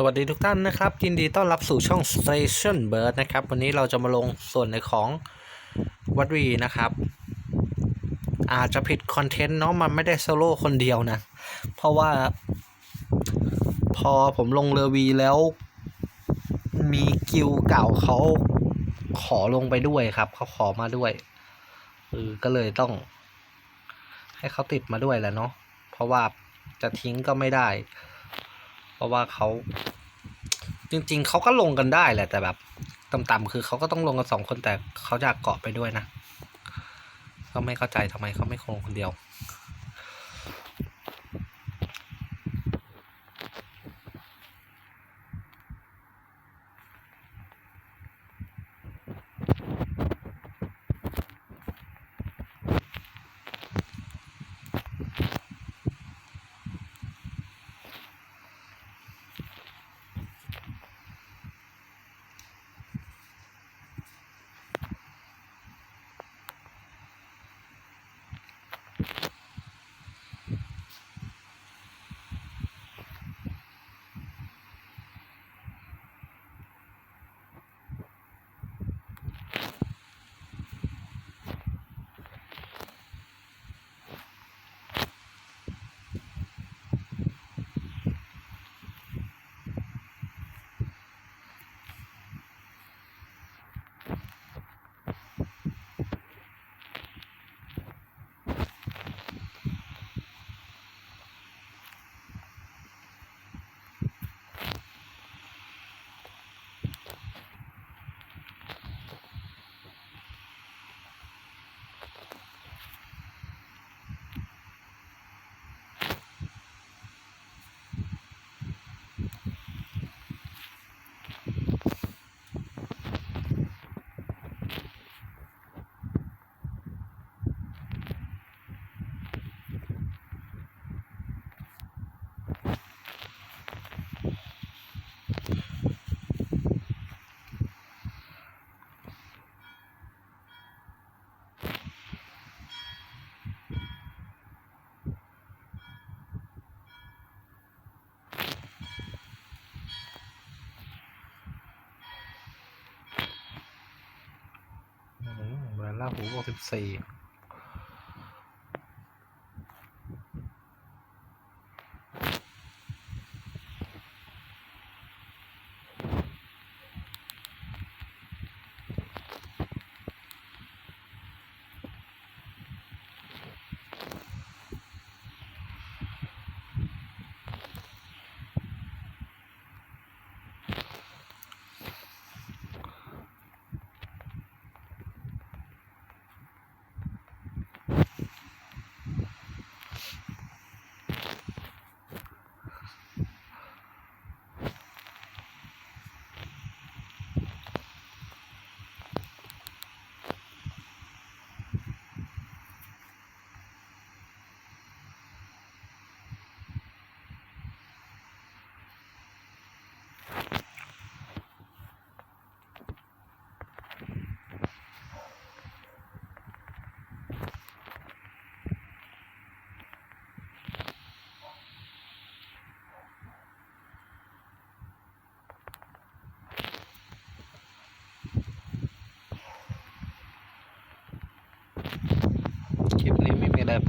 สวัสดีทุกท่านนะครับ ยินดีต้อนรับสู่ช่อง Station Bird นะครับ วันนี้เราจะมาลงส่วนในของวัดวีนะครับ อาจจะผิดคอนเทนต์เนาะมันไม่ได้โซโล่คนเดียวนะ เพราะว่าพอผมลงเรือวีแล้ว มีกิวเก่าเขาขอลงไปด้วยครับเขาขอมาด้วยเออก็เลยต้อง ให้เขาติดมาด้วยแหละเนาะเพราะว่าจะทิ้งก็ไม่ได้ เพราะว่าเขา จริง ๆเขาก็ลงกันได้แหละแต่แบบต่ำๆคือเขาก็ต้องลงกันสองคนแต่เขาอยากเกาะไปด้วยนะ ก็ไม่เข้าใจทำไมเขาไม่ลงคนเดียว เหมือนล่าหูบวกสิบสี่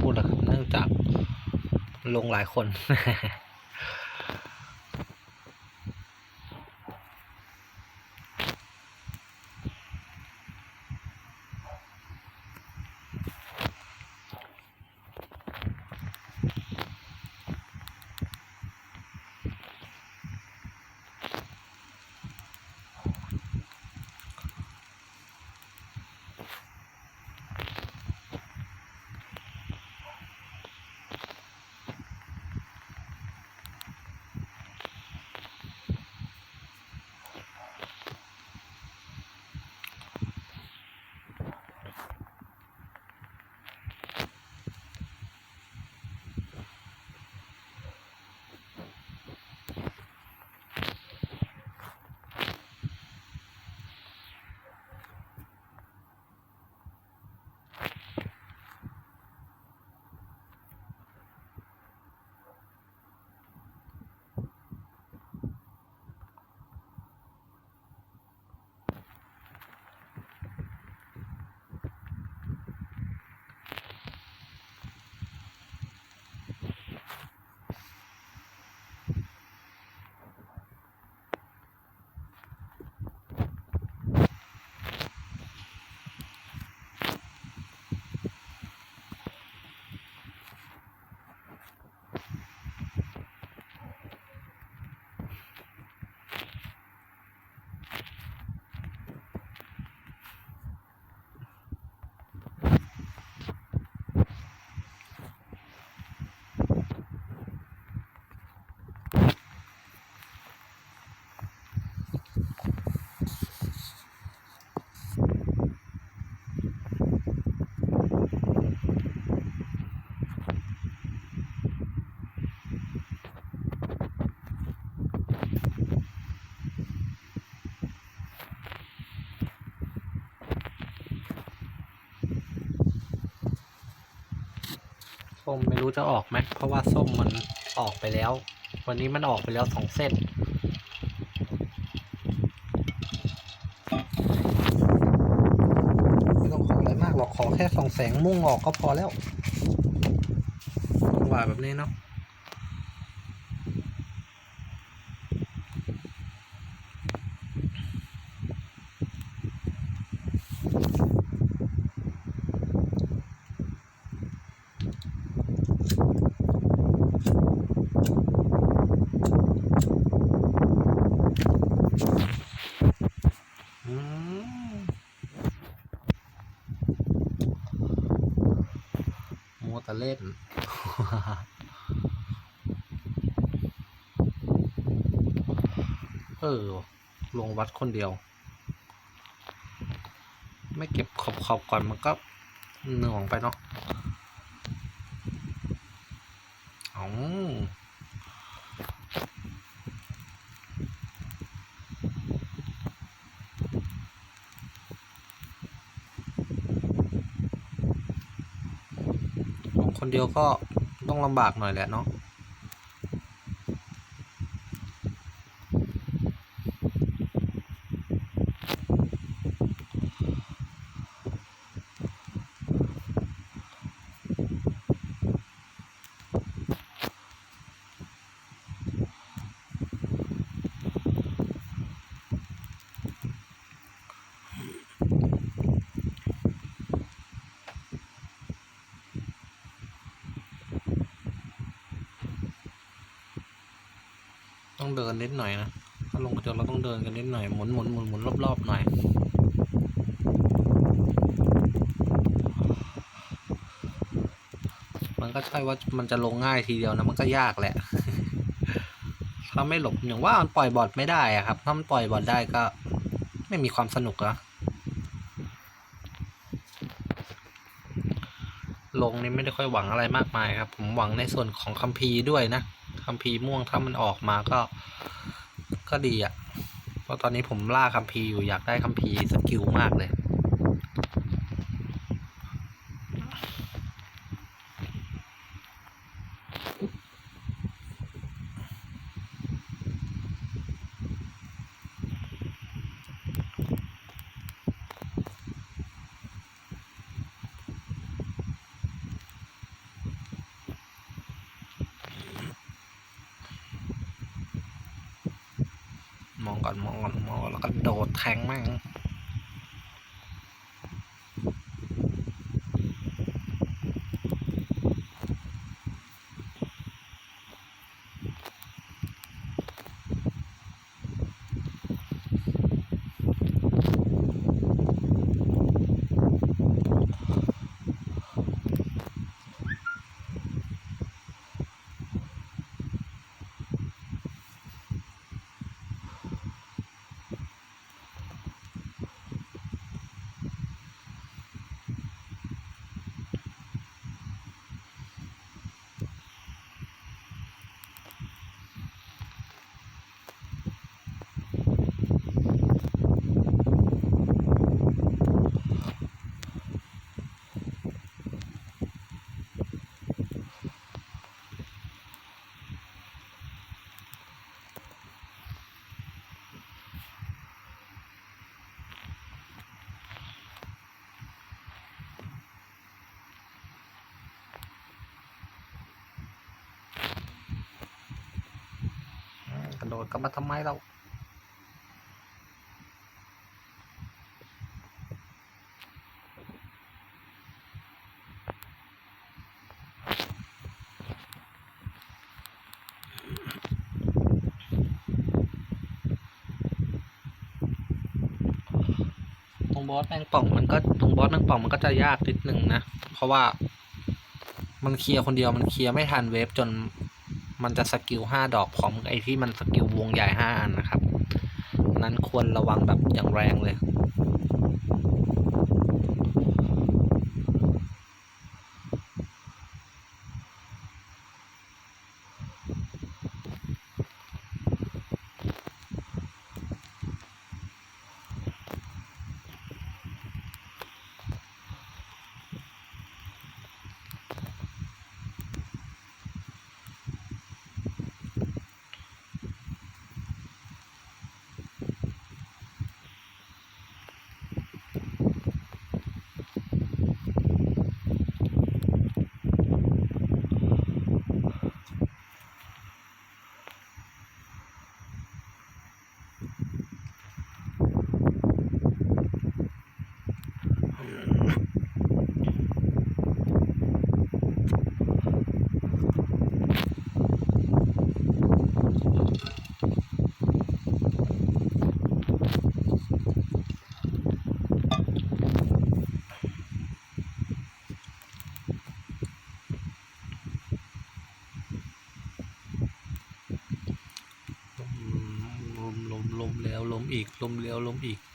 พูดหรอกครับเนื่องจากลงหลายคน รู้จะออกไหมเพราะว่าส้มมันออกไปแล้ว วันนี้มันออกไปแล้วสองเส้นไม่ต้องขออะไรมากหรอกขอแค่ส่องแสงมุ่งออกก็พอแล้วจังหวะแบบนี้เนาะ เล่น เออ ลงวัดคนเดียว ไม่เก็บขอบขอบก่อนมันก็หน่วงไปเนาะอ๋อ คนเดียวก็ต้องลำบากหน่อยแหละเนาะ เดินนิดหน่อยนะ ถ้าลงกระจกเราต้องเดินกันนิดหน่อย หมุนหมุนหมุนหมุนรอบๆหน่อย มันก็ใช่ว่ามันจะลงง่ายทีเดียวนะ มันก็ยากแหละ ถ้าไม่หลบอย่างว่ามันปล่อยบอดไม่ได้อะครับ ถ้ามันปล่อยบอดได้ก็ไม่มีความสนุกอะลงนี่ไม่ได้ค่อยหวังอะไรมากมายครับ ผมหวังในส่วนของคัมภีร์ด้วยนะ คัมภีร์ม่วงถ้ามันออกมาก็ ก็ดีอะเพราะตอนนี้ผมล่าคัมภีร์อยู่อยากได้คัมภีร์สกิลมากเลย ก่อนมองก่อนมองแล้วก็โดดแทงแม่งอืม กระโดดก็มาทำไมเราตรงบอสแมงป่องมันก็ตรงบอสแมงป่องมันก็จะยากนิดนึงนะ เพราะว่ามันเคลียร์คนเดียวมันเคลียร์ไม่ทันเวฟจน มันจะสกิลห้าดอกพร้อมไอ้ที่มันสกิลวงใหญ่ห้าอันนะครับ นั้นควรระวังแบบอย่างแรงเลย ล้มแ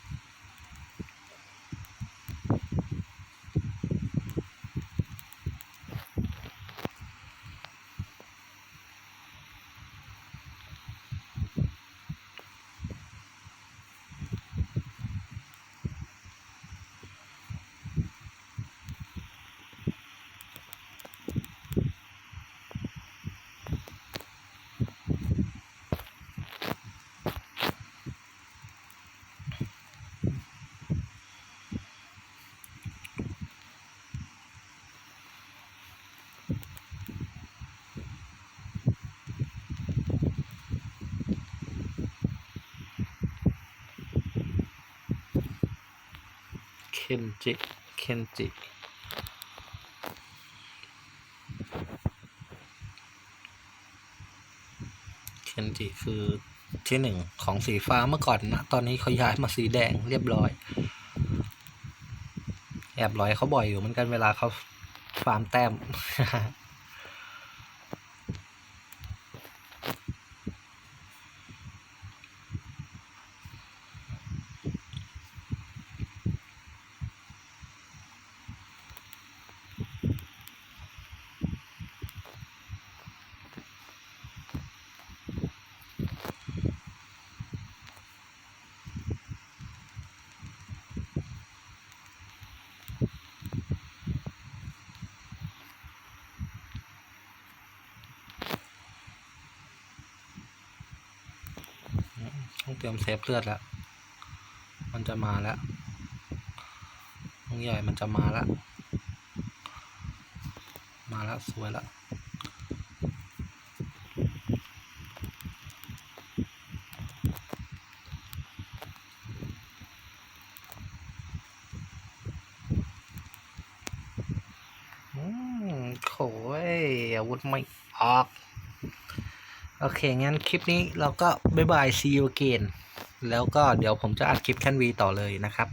คนจิเคนจิเคนจิคือที่หนึ่งของสีฟ้าเมื่อก่อนนะ ตอนนี้เขาย้ายมาสีแดงเรียบร้อย แอบร้อยเขาบ่อยอยู่เหมือนกันเวลาเขาฟาร์มแต้ม เตรียมเซฟเลือดแล้ว มันจะมาแล้วน้องใหญ่มันจะมาแล้ว มาแล้วสวยแล้วอืมโขยอาวุธไม่ออก โอเค งั้นคลิปนี้เราก็บ๊ายบายซีอูเกนแล้วก็เดี๋ยวผมจะอัดคลิปแคนวีต่อเลยนะครับ